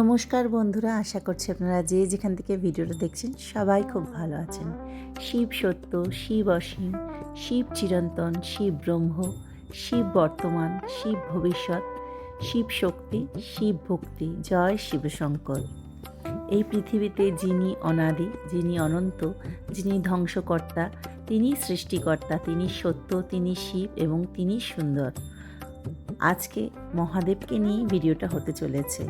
নমস্কার বন্ধুরা, আশা করছি আপনারা যে যেখান থেকে ভিডিওটা দেখছেন সবাই খুব ভালো আছেন। শিব সত্য, শিব অসীম, শিব চিরন্তন, শিব ব্রহ্ম, শিব বর্তমান, শিব ভবিষ্যৎ, শিব শক্তি, শিব ভক্তি। জয় শিবশঙ্কর। এই পৃথিবীতে যিনি অনাদি, যিনি অনন্ত, যিনি ধ্বংসকর্তা, তিনি সৃষ্টিকর্তা, তিনি সত্য, তিনি শিব এবং তিনি সুন্দর। আজকে মহাদেবকে নিয়ে ভিডিওটা হতে চলেছে।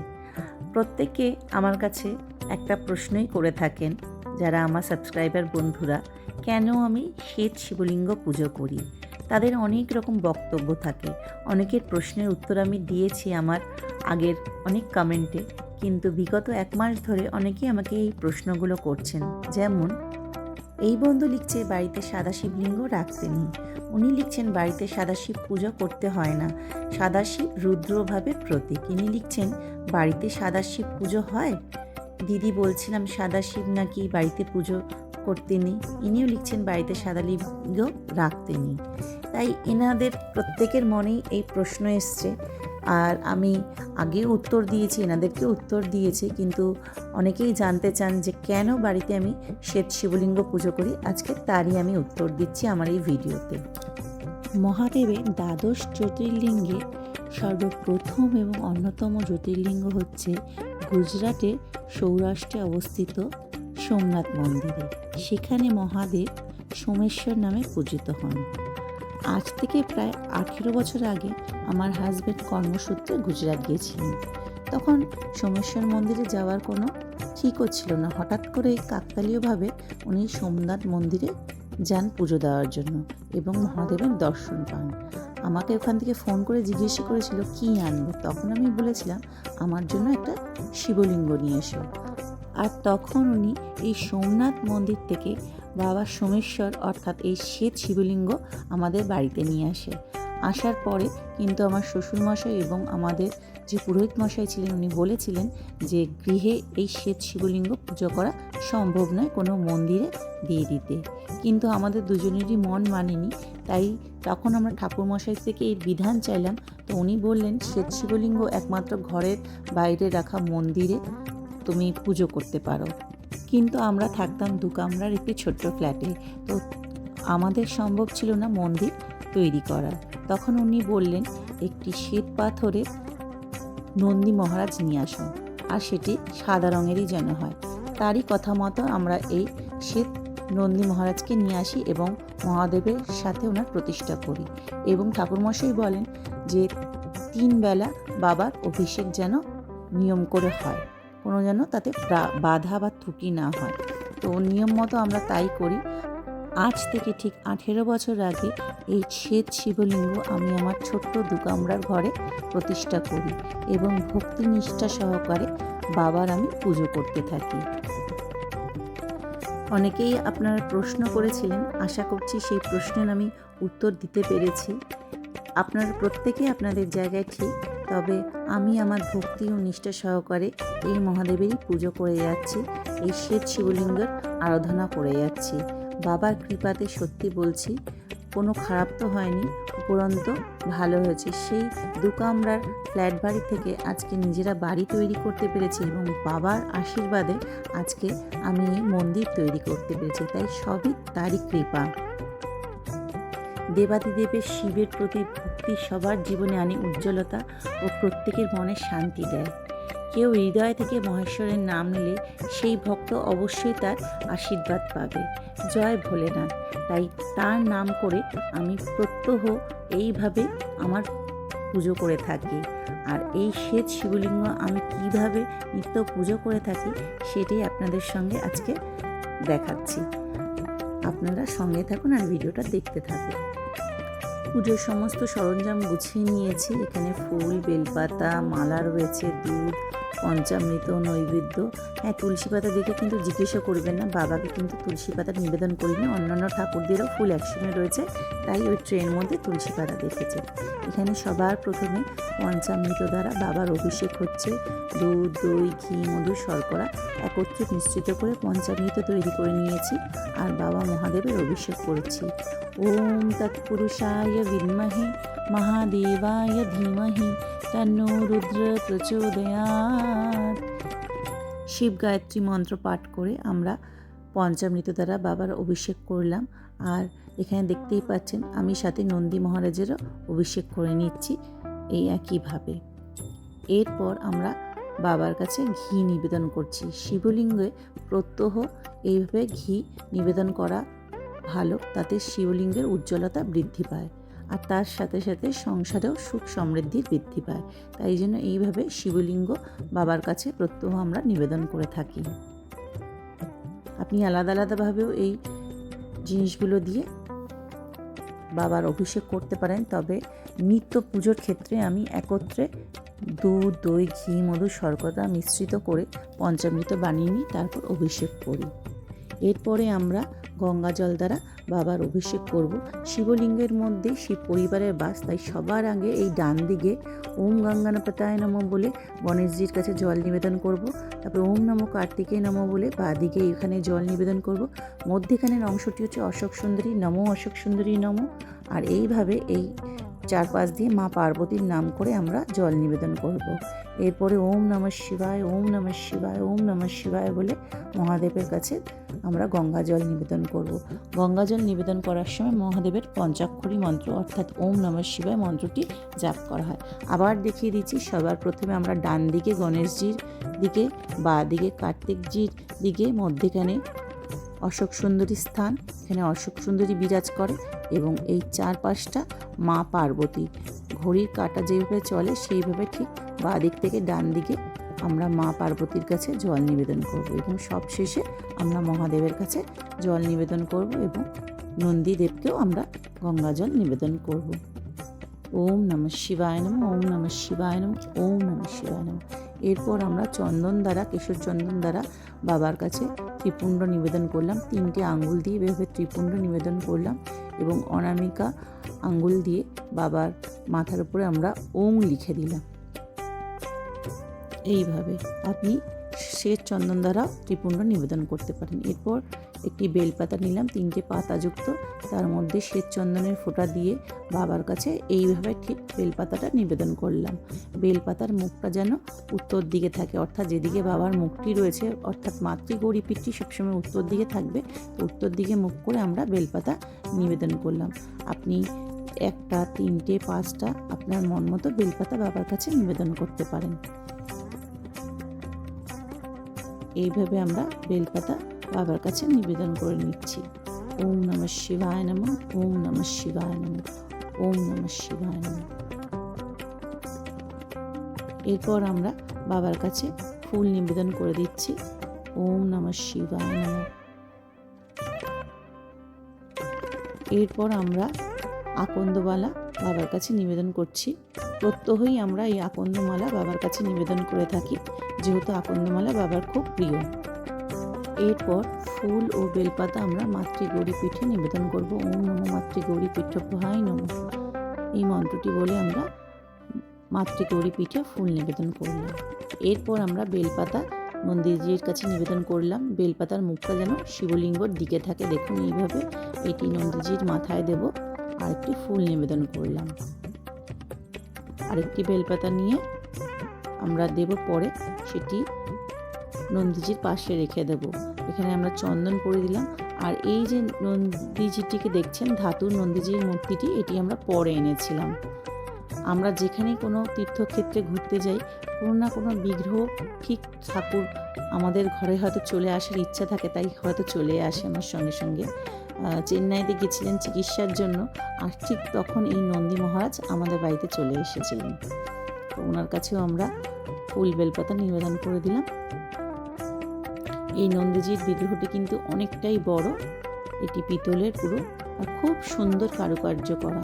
প্রত্যেকে আমার কাছে একটা প্রশ্নই করে থাকেন, যারা আমার সাবস্ক্রাইবার বন্ধুরা, কেন আমি শ্বেত শিবলিঙ্গ পুজো করি? তাদের অনেক রকম বক্তব্য থাকে। অনেকের প্রশ্নের উত্তর আমি দিয়েছি আমার আগের অনেক কমেন্টে কিন্তু বিগত এক মাস ধরে অনেকেই আমাকে এই প্রশ্নগুলো করছেন। যেমন, এই বন্ধু লিখছে, বাড়িতে সাদা শিবলিঙ্গ রাখতে উনি লিখছেন, বাড়িতে সাদাশিব পুজো করতে হয় না। সাদাশিব রুদ্রভাবে প্রতীক। ইনি লিখছেন, বাড়িতে সাদাশিব পুজো হয়? দিদি বলছিলাম সাদাশিব নাকি বাড়িতে পুজো করতে নেই। ইনিও লিখছেন, বাড়িতে সাদা লিঙ্গ রাখতে নেই। তাই এনাদের প্রত্যেকের মনেই এই প্রশ্ন এসছে আর আমি আগেও উত্তর দিয়েছি, এনাদেরকে উত্তর দিয়েছি, কিন্তু অনেকেই জানতে চান যে কেন বাড়িতে আমি শ্বেত শিবলিঙ্গ পুজো করি। আজকে তারই আমি উত্তর দিচ্ছি আমার এই ভিডিওতে। মহাদেবের দ্বাদশ জ্যোতির্লিঙ্গে সর্বপ্রথম এবং অন্যতম জ্যোতির্লিঙ্গ হচ্ছে গুজরাটের সৌরাষ্ট্রে অবস্থিত সোমনাথ মন্দিরে। সেখানে মহাদেব সোমেশ্বর নামে পূজিত হন। আজ থেকে প্রায় আঠেরো বছর আগে আমার হাজব্যান্ড কর্মসূত্রে গুজরাট গিয়েছিলেন। তখন সোমেশ্বর মন্দিরে যাওয়ার কোনো ঠিকও ছিল না। হঠাৎ করে কাকতালীয়ভাবে উনি সোমনাথ মন্দিরে যান পুজো দেওয়ার জন্য এবং মহাদেবের দর্শন পান। আমাকে ওখান থেকে ফোন করে জিজ্ঞেস করেছিল, কী আনবে? তখন আমি বলেছিলাম, আমার জন্য একটা শিবলিঙ্গ নিয়ে এসো। আর তখন উনি এই সোমনাথ মন্দির থেকে বাবা সোমেশ্বর অর্থাৎ এই শ্বেত শিবলিঙ্গ আমাদের বাড়িতে নিয়ে আসে। আসার পরে কিন্তু আমার শ্বশুরমশাই এবং আমাদের যে পুরোহিত মশাই ছিলেন, উনি বলেছিলেন যে গৃহে এই শ্বেত শিবলিঙ্গ পুজো করা সম্ভব নয় কোনো মন্দিরে দিয়ে দিতে। কিন্তু আমাদের দুজনেরই মন মানেনি, তাই তখন আমরা ঠাকুরমশাই থেকে এই বিধান চাইলাম। তো উনি বললেন, শ্বেত শিবলিঙ্গ একমাত্র ঘরের বাইরে রাখা মন্দিরে তুমি পুজো করতে পারো। কিন্তু আমরা থাকতাম দু কামরার একটি ছোট্ট ফ্ল্যাটে। তো আমাদের সম্ভব ছিল না মন্দির তৈরি করা তখন উনি বললেন, একটি শ্বেত পাথরে নন্দী মহারাজ নিয়ে আসুন, আর সেটি সাদা রঙেরই যেন হয়। তারই কথা মতো আমরা এই শ্বেত নন্দী মহারাজকে নিয়ে আসি এবং মহাদেবের সাথে ওনার প্রতিষ্ঠা করি। এবং ঠাকুরমশাই বলেন যে তিন বেলা বাবার অভিষেক যেন নিয়ম করে হয়। কোনো যেন তাতে বাধা বা ত্রুটি না হয়। তো নিয়ম মতো আমরা তাই করি। আজ থেকে ঠিক আঠেরো বছর আগে এই শ্বেত শিবলিঙ্গ আমি আমার ছোট্ট দুকামরার ঘরে প্রতিষ্ঠা করি এবং ভক্তি নিষ্ঠা সহকারে বাবার আমি পুজো করতে থাকি। অনেকেই আপনারা প্রশ্ন করেছিলেন, আশা করছি সেই প্রশ্নের আমি উত্তর দিতে পেরেছি। আপনারা প্রত্যেকেই আপনাদের জায়গায় ঠিক। তবে আমি আমার ভক্তি ও নিষ্ঠা সহকারে এই মহাদেবেরই পুজো করে যাচ্ছি, এই শ্বেত শিবলিঙ্গের আরাধনা করে যাচ্ছি। বাবার কৃপাতে সত্যি বলছি, কোনো খারাপ তো হয়নি, উপরন্ত ভালো হয়েছে। সেই দু কামরার ফ্ল্যাট বাড়ি থেকে আজকে নিজেরা বাড়ি তৈরি করতে পেরেছি এবং বাবার আশীর্বাদে আজকে আমি এই মন্দির তৈরি করতে পেরেছি। তাই সবই তারই কৃপা। দেবাদিদেবের শিবের প্রতি ভক্তি সবার জীবনে আনে উজ্জ্বলতা ও প্রত্যেকের মনে শান্তি দেয়। কেউ হৃদয় থেকে মহেশ্বরের নাম নিলে সেই ভক্ত অবশ্যই তার আশীর্বাদ পাবে। জয় ভোলেনাথ। তাই তার নাম করে আমি প্রত্যহ এইভাবে আমার পুজো করে থাকি। আর এই শ্বেত শিবলিঙ্গ আমি কীভাবে নিত্য পুজো করে থাকি, সেটাই আপনাদের সঙ্গে আজকে দেখাচ্ছি। আপনারা সঙ্গে থাকুন আর ভিডিওটা দেখতে থাকুন। পুজোর সমস্ত সরঞ্জাম গুছিয়ে নিয়েছি। এখানে ফুল, বেলপাতা, মালা রয়েছে, দুধ পঞ্চামৃত, নৈবেদ্য। হ্যাঁ তুলসী পাতা দেখে কিন্তু জিজ্ঞেসও করবেন না, বাবাকে কিন্তু তুলসী পাতা নিবেদন করি না। অন্যান্য ঠাকুরদেরও ফুল একসঙ্গে রয়েছে, তাই ওই ট্রেন মধ্যে তুলসী পাতা দেখেছে। এখানে সবার প্রথমে পঞ্চামৃত দ্বারা বাবার অভিষেক হচ্ছে। দুধ, দই, ঘি মধু শর্করা একত্রে মিশ্রিত করে পঞ্চামৃত তৈরি করে নিয়েছি আর বাবা মহাদেবের অভিষেক করেছি। ওম তৎপুরুষায় বিদ্মহে মহাদেবায় ধীমহি, তন্নো রুদ্র প্রচোদয়াৎ শিব গায়ত্রী মন্ত্র পাঠ করে আমরা পঞ্চামৃত দ্বারা বাবার অভিষেক করলাম। আর এখানে দেখতেই পাচ্ছেন, আমি সাথে নন্দী মহারাজেরও অভিষেক করে নিচ্ছি এই একইভাবে। এরপর আমরা বাবার কাছে ঘি নিবেদন করছি। শিবলিঙ্গে প্রত্যহ এইভাবে ঘি নিবেদন করা ভালো, তাতে শিবলিঙ্গের উজ্জ্বলতা বৃদ্ধি পায়। আর তার সাথে সাথে সংসারেও সুখ সমৃদ্ধির বৃদ্ধি পায়। তাই জন্য এইভাবে শিবলিঙ্গ বাবার কাছে প্রত্যহ আমরা নিবেদন করে থাকি। আপনি আলাদা আলাদাভাবেও এই জিনিসগুলো দিয়ে বাবার অভিষেক করতে পারেন, তবে নিত্য পুজোর ক্ষেত্রে আমি একত্রে দুধ, দই, ঘি, মধু, শর্করা মিশ্রিত করে পঞ্চামৃত বানিয়ে নিই, তারপর অভিষেক করি। এরপরে আমরা গঙ্গা জল দ্বারা বাবার অভিষেক করব। শিবলিঙ্গের মধ্যে শিব পরিবারের বাস, তাই সবার আগে এই ডান দিকে ওম গঙ্গানপতায় নম বলে গণেশজির কাছে জল নিবেদন করব। তারপর ওম নমো কার্তিকে নম বলে বা দিকে এখানে জল নিবেদন করব। মধ্যেখানের অংশটি হচ্ছে অশোক সুন্দরী, নমো অশোক সুন্দরী নম। আর এইভাবে এই চারপাশ দিয়ে মা পার্বতীর নাম করে আমরা জল নিবেদন করব। এরপরে ওম নমঃ শিবায়, ওম নমঃ শিবায়, ওম নমঃ শিবায় বলে মহাদেবের কাছে আমরা গঙ্গা জল নিবেদন করব। গঙ্গা জল নিবেদন করার সময় মহাদেবের পঞ্চাক্ষরী মন্ত্র অর্থাৎ ওম নমঃ শিবায় মন্ত্রটি জাপ করা হয় আবার দেখিয়ে দিচ্ছি, সবার প্রথমে আমরা ডান দিকে গণেশজির দিকে বা দিকে কার্তিকজির দিকে মধ্যেখানে অশোক সুন্দরী স্থান। এখানে অশোক সুন্দরী বিরাজ করে এবং এই চারপাশটা মা পার্বতী। ঘড়ির কাঁটা যেভাবে চলে সেইভাবে ঠিক বাঁ দিক থেকে ডান দিকে আমরা মা পার্বতীর কাছে জল নিবেদন করব এবং সবশেষে আমরা মহাদেবের কাছে জল নিবেদন করব এবং নন্দীদেবকেও আমরা গঙ্গা জল নিবেদন করব। ওম নমঃ শিবায় নম, ওম নমঃ শিবায় নম, ওম নমঃ শিবায় নম। এরপর আমরা চন্দন দ্বারা, কেশর চন্দন দ্বারা বাবার কাছে ত্রিপুণ্ড নিবেদন করলাম। তিনটে আঙ্গুল দিয়ে এভাবে ত্রিপুণ্ড নিবেদন করলাম এবং অনামিকা আঙ্গুল দিয়ে বাবার মাথার উপরে আমরা ওং লিখে দিলাম। এইভাবে আপনি শ্বেত চন্দন দ্বারা ত্রিপুণ্ড নিবেদন করতে পারেন। এরপর একটি বেলপাতা নিলাম, তিনটে পাতাযুক্ত। তার মধ্যে শ্বেত চন্দনের ফোঁটা দিয়ে বাবার কাছে এইভাবে ঠিক বেলপাতাটা নিবেদন করলাম। বেলপাতার মুখটা যেন উত্তর দিকে থাকে, অর্থাৎ যেদিকে বাবার মুখটি রয়েছে, অর্থাৎ মাতৃগৌরী পিঠটি সবসময় উত্তর দিকে থাকবে উত্তর দিকে মুখ করে আমরা বেলপাতা নিবেদন করলাম। আপনি একটা, তিনটে, পাঁচটা আপনার মন মতো বেলপাতা বাবার কাছে নিবেদন করতে পারেন। এইভাবে আমরা বেলপাতা বাবার কাছে নিবেদন করে নিচ্ছি। ওম নম শিবায় নম, ওম নম শিবায় নম, ওম নম শিবায় নম। এরপর আমরা বাবার কাছে ফুল নিবেদন করে দিচ্ছি। ওম নম শিবায় নম। এরপর আমরা আকন্দমালা বাবার কাছে নিবেদন করছি। প্রত্যহই আমরা এই আকন্দমালা বাবার কাছে নিবেদন করে থাকি। যেহেতু আকন্দমালা বাবার খুব প্রিয়। এরপর ফুল ও বেলপাতা আমরা মাতৃগৌরী পিঠে নিবেদন করব। ওম নম মাতৃগৌরী পিঠ ভাই নম। এই মন্ত্রটি বলে আমরা মাতৃগৌরী পিঠে ফুল নিবেদন করলাম। এরপর আমরা বেলপাতা মন্দিরজির কাছে নিবেদন করলাম। বেলপাতার মুখটা যেন শিবলিঙ্গর দিকে থাকে। দেখুন, এইভাবে এটি নন্দীজির মাথায় দেব। আর একটি ফুল নিবেদন করলাম। আরেকটি বেলপাতা নিয়ে আমরা দেব পরে, সেটি নন্দীজির পাশে রেখে দেব। এখানে আমরা চন্দন করে দিলাম। আর এই যে নন্দীজিটিকে দেখছেন ধাতুর নন্দীজির মূর্তিটি, এটি আমরা পরে এনেছিলাম। আমরা যেখানে কোনো তীর্থক্ষেত্রে ঘুরতে যাই, কোনো না কোনো বিগ্রহ ঠিক ঠাকুর আমাদের ঘরে হয়তো চলে আসার ইচ্ছা থাকে, তাই হয়তো চলে আসে আমার সঙ্গে সঙ্গে। চেন্নাইতে গেছিলেন চিকিৎসার জন্য, আর ঠিক তখন এই নন্দী মহারাজ আমাদের বাড়িতে চলে এসেছিলেন। ওনার কাছেও আমরা ফুল বেলপাতা নিবেদন করে দিলাম। এই নন্দীজির বিগ্রহটি কিন্তু অনেকটাই বড়। এটি পিতলের পুরো আর খুব সুন্দর কারুকার্য করা।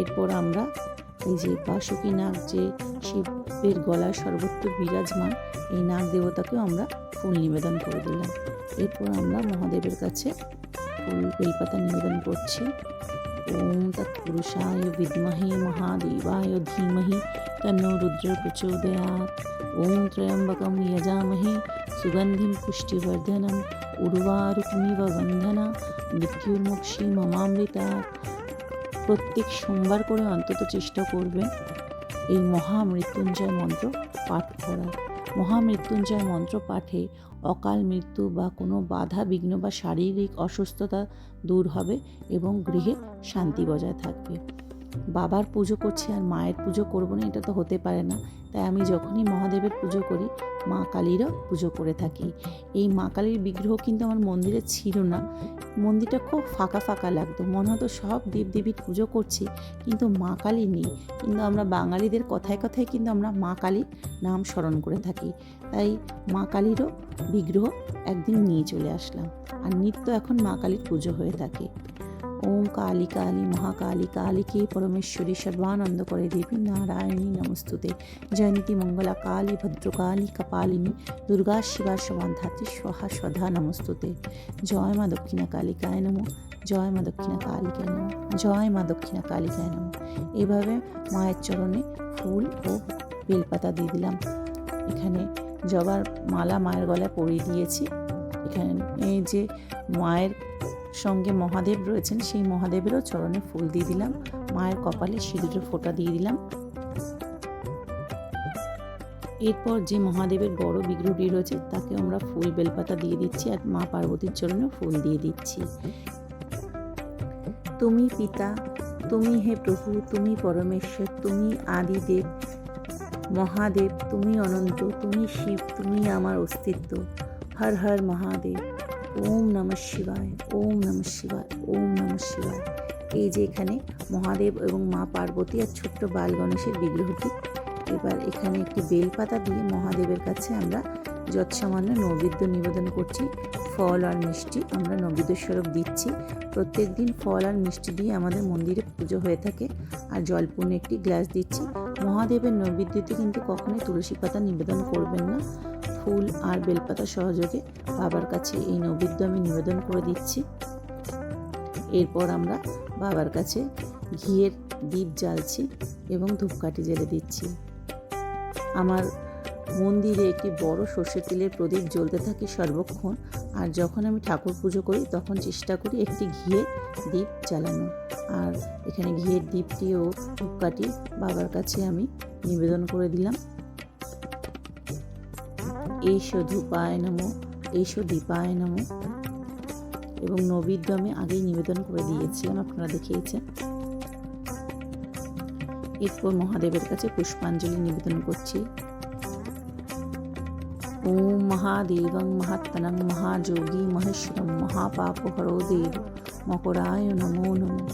এরপর আমরা এই যে বাসুকি নাগ, যে শিবের গলায় সর্বত্র বিরাজমান, এই নাগ দেবতাকেও আমরা ফুল নিবেদন করে দিলাম। এরপর আমরা মহাদেবের কাছে ফুল, বেলপাতা নিবেদন করছি। ওম তৎপুরুষায় বিদ্মহে মহাদেবায় ধীমহি তন্ন রুদ্র প্রচোদয়াৎ ওম ত্রয়ম্বকম যজামহে সুগন্ধিম পুষ্টিবর্ধনম উর্বারুকমিব বন্ধনা মৃত্যুর্মুক্ষী মমামৃতা প্রত্যেক সোমবার করে অন্তত চেষ্টা করবেন এই মহামৃত্যুঞ্জয় মন্ত্র পাঠ করার। মহামৃত্যুঞ্জয় মন্ত্র পাঠে অকাল মৃত্যু বা কোনো বাধা, বিঘ্ন বা শারীরিক অসুস্থতা দূর হবে এবং গৃহে শান্তি বজায় থাকবে। বাবার পুজো করছি আর মায়ের পুজো করব না, এটা তো হতে পারে না। তাই আমি যখনই মহাদেবের পুজো করি, মা কালীরও পুজো করে থাকি। এই মা কালীর বিগ্রহ কিন্তু আমার মন্দিরে ছিল না। মন্দিরটা খুব ফাঁকা ফাঁকা লাগতো। মনে হতো সব দেবদেবীর পুজো করছি, কিন্তু মা কালী নেই। কিন্তু আমরা বাঙালিদের কথায় কথায় কিন্তু আমরা মা কালীর নাম স্মরণ করে থাকি। তাই মা কালীরও বিগ্রহ একদিন নিয়ে চলে আসলাম। আর নিত্য এখন মা কালীর পুজো হয়ে থাকে। ওম কালী কালী মহাকালী কালীকে পরমেশ্বরী সর্বানন্দ করে দেবী নারায়ণী নমস্তুতে জয়ন্তী মঙ্গলা কালী ভদ্রকালী কপালিনী দুর্গা শিবা সমাধাত্রী সহা স্বধা নমস্তুতে জয় মা দক্ষিণা কালিকায় নমো জয় মা দক্ষিণা কালিকায় নমো জয় মা দক্ষিণা কালিকায় নমো এভাবে মায়ের চরণে ফুল ও বেলপাতা দিয়ে দিলাম। এখানে জবার মালা মায়ের গলায় পরিয়ে দিয়েছি। এখানে এই যে মায়ের সঙ্গে মহাদেব রয়েছেন, সেই মহাদেবেরও চরণে ফুল দিয়ে দিলাম। মায়ের কপালে সিঁদুরের ফোঁটা দিয়ে দিলাম। এরপর যে মহাদেবের বড় বিগ্রহটি রয়েছে, তাকে আমরা ফুল বেলপাতা দিয়ে দিচ্ছি আর মা পার্বতীর চরণে ফুল দিয়ে দিচ্ছি। তুমি পিতা, তুমি হে প্রভু, তুমি পরমেশ্বর, তুমি আদিদেব, মহাদেব, তুমি অনন্ত, তুমি শিব, তুমি আমার অস্তিত্ব। হর হর মহাদেব, ওম নমঃ শিবায়, ওম নমঃ শিবায়, ওম নমঃ শিবায়। এই যে এখানে মহাদেব এবং মা পার্বতী আর ছোট্ট বাল গণেশের বিগ্রহটি। এবার এখানে একটি বেলপাতা দিয়ে মহাদেবের কাছে আমরা যৎসামান্য নৈবেদ্য নিবেদন করছি। ফল আর মিষ্টি আমরা নৈবেদ্য স্বরূপ দিচ্ছি। প্রত্যেক দিন ফল আর মিষ্টি দিয়ে আমাদের মন্দিরে পুজো হয়ে থাকে আর জলপূর্ণ একটি গ্লাস দিচ্ছি। মহাদেবের নৈবেদ্যতে কিন্তু কখনোই তুলসী পাতা নিবেদন করবেন না। ফুল আর বেলপাতা সহযোগে বাবার কাছে এই নৈবেদ্য আমি নিবেদন করে দিচ্ছি। এরপর আমরা বাবার কাছে ঘিয়ের দ্বীপ জ্বালছি এবং ধূপকাঠি জ্বেলে দিচ্ছি। আমার মন্দিরে একটি বড় সর্ষের তেলের প্রদীপ জ্বলতে থাকে সর্বক্ষণ আর যখন আমি ঠাকুর পুজো করি তখন চেষ্টা করি একটি ঘিয়ের দ্বীপ জ্বালানো আর এখানে ঘিয়ের দ্বীপটি ও ধূপকাঠি বাবার কাছে আমি নিবেদন করে দিলাম। এইসো ধূপায় নমো এইসো দীপায় নমো। এবং নৈবেদ্য আমি আগেই নিবেদন করে দিয়েছিলাম আপনারা দেখিয়েছেন। এরপর মহাদেবের কাছে পুষ্পাঞ্জলি নিবেদন করছি। ওম মহাদেবং মহাত্তনং মহাযোগী মহেশ্বরম মহাপাপহরো দেব মকরায় নমো নমো।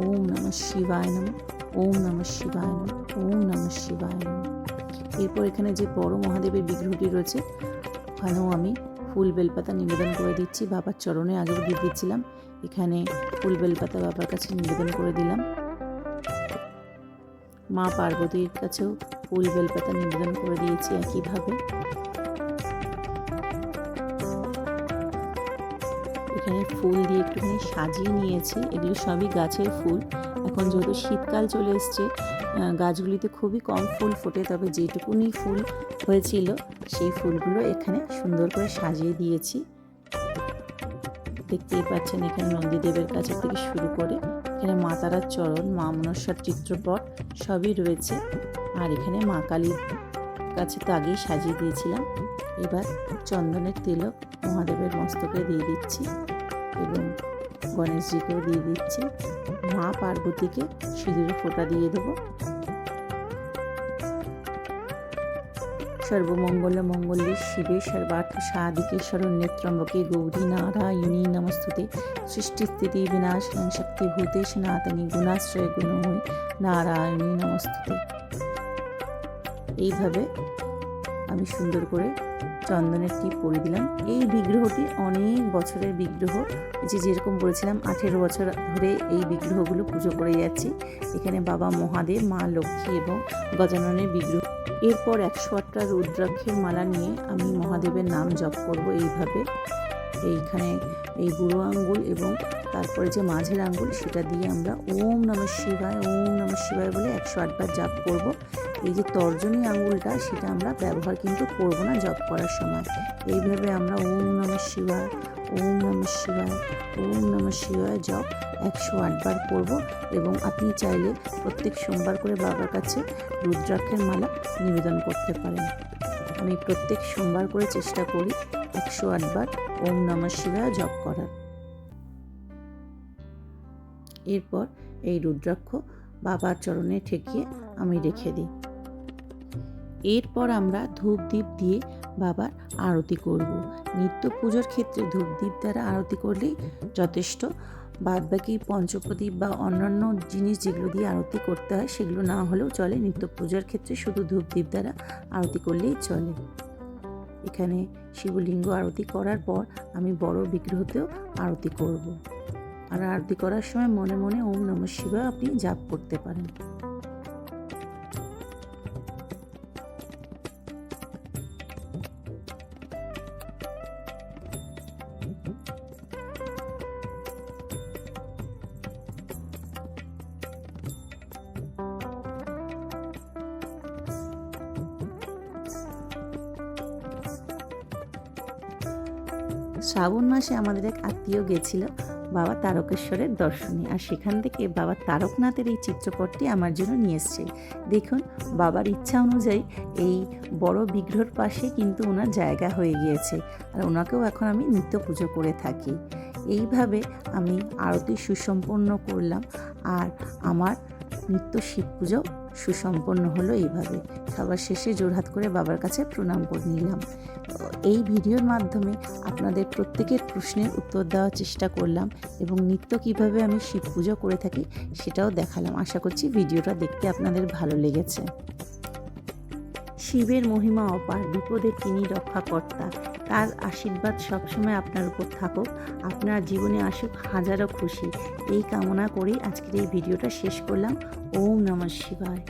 ওম নম শিবায় নম, ওম নম শিবায় নম, ওম নম শিবায় নম। এরপর এখানে যে বড় মহাদেবের বিগ্রহটি রয়েছে, ওখানেও আমি ফুল বেলপাতা নিবেদন করে দিচ্ছি। বাবার চরণে আগে দিয়ে দিচ্ছিলাম। এখানে ফুল বেলপাতা বাবার কাছে নিবেদন করে দিলাম। মা পার্বতীর কাছেও ফুল বেলপাতা নিবেদন করে দিয়েছি একইভাবে। এখানে ফুল দিয়ে একটুখানি সাজিয়ে নিয়েছি। এগুলো সবই গাছের ফুল। এখন যেহেতু শীতকাল চলে এসছে গাছগুলিতে খুবই কম ফুল ফোটে, তবে যেটুকুনি ফুল হয়েছিল, সেই ফুলগুলো এখানে সুন্দর করে সাজিয়ে দিয়েছি। দেখতেই পাচ্ছেন এখানে নন্দীদেবের কাছে থেকে শুরু করে এখানে মা তারার চরণ, মা মনসার চিত্রপট সবই রয়েছে। আর এখানে মা কালীর কাছে তো আগেই সাজিয়ে দিয়েছিলাম। এবার চন্দনের তিলক মহাদেবের মস্তকে দিয়ে দিচ্ছি এবং গণেশজিকেও দিয়ে দিচ্ছি। মা পার্বতীকে সিঁদুরে ফোঁটা দিয়ে দেবো। সর্বমঙ্গল মঙ্গলে শিবে সর্বার্থ সাধিকে শরণ্যত্রম্বকে গৌরী নারায়ণী নমস্তুতে। সৃষ্টিস্থিতি বিনাশন শক্তিভূতে সনাতনী গুণাশ্রয় গুণময়ী নারায়ণী নমস্তুতে। এইভাবে আমি সুন্দর করে চন্দনের টিপ পরে দিলাম। এই বিগ্রহটি অনেক বছরের বিগ্রহ। যে যেরকম বলেছিলাম, আঠেরো বছর ধরে এই বিগ্রহগুলো পুজো করে যাচ্ছি। এখানে বাবা মহাদেব, মা লক্ষ্মী এবং গজাননের বিগ্রহ। এরপর একশো আটটা রুদ্রাক্ষের মালা নিয়ে আমি মহাদেবের নাম জপ করব এইভাবে। এইখানে এই বুড়ো আঙ্গুল এবং তারপরে যে মাঝের আঙ্গুল, সেটা দিয়ে আমরা ওম নম শিবায়, ওম নম শিবায় বলে একশো আটবার জাপ করব। এই যে তর্জনী আঙ্গুলটা, সেটা আমরা ব্যবহার কিন্তু করব না জপ করার সময়। এইভাবে আমরা ওম নম শিবায়, ওম নম শিবায়, ওম নম শিবায় জপ একশো আটবার করব এবং আপনি চাইলে প্রত্যেক সোমবার করে বাবার কাছে রুদ্রাক্ষের মালা নিবেদন করতে পারেন। আমি প্রত্যেক সোমবার করে চেষ্টা করি একশো আটবার ওম নমঃ শিবায় জপ করার এরপর এই রুদ্রাক্ষ বাবার চরণে ঠেকিয়ে আমি রেখে দিই। এরপর আমরা ধূপ দ্বীপ দিয়ে বাবার আরতি করব। নিত্য পুজোর ক্ষেত্রে ধূপ দ্বীপ দ্বারা আরতি করলেই যথেষ্ট। বাদ বাকি পঞ্চপ্রদীপ বা অন্যান্য জিনিস যেগুলো দিয়ে আরতি করতে হয় সেগুলো না হলেও চলে। নিত্য পূজার ক্ষেত্রে শুধু ধূপ দ্বীপ দ্বারা আরতি করলেই চলে। এখানে শিবলিঙ্গ আরতি করার পর আমি বড় বিগ্রহতেও আরতি করব। আর আরতি করার সময় মনে মনে ওম নমঃ শিবায় আপনি জাপ করতে পারেন শ্রাবণ মাসে আমাদের এক আত্মীয় গেছিল, বাবা তারকেশ্বরের দর্শনে। আর সেখান থেকে বাবা তারকনাথের এই চিত্রপটটি আমার জন্য নিয়ে এসছে। দেখুন, বাবার ইচ্ছা অনুযায়ী এই বড় বিগ্রহর পাশে কিন্তু ওনার জায়গা হয়ে গিয়েছে। আর ওনাকেও এখন আমি নিত্য পুজো করে থাকি। এইভাবে আমি আরতি সুসম্পন্ন করলাম। আর আমার নিত্য শিব পুজো সুসম্পন্ন হলো এইভাবে। সবার শেষে জোরহাত করে বাবার কাছে প্রণাম করে নিলাম। এই ভিডিওর মাধ্যমে আপনাদের প্রত্যেকের প্রশ্নের উত্তর দেওয়ার চেষ্টা করলাম এবং নিত্য কীভাবে আমি শিব পুজো করে থাকি সেটাও দেখালাম। আশা করছি ভিডিওটা দেখতে আপনাদের ভালো লেগেছে। শিবের মহিমা অপার বিপদে তিনি রক্ষাকর্তা। তার আশীর্বাদ সবসময় আপনার উপর থাকুক। আপনার জীবনে আসুক হাজারো খুশি। এই কামনা করেই আজকের এই ভিডিওটা শেষ করলাম। ওম নমঃ শিবায়।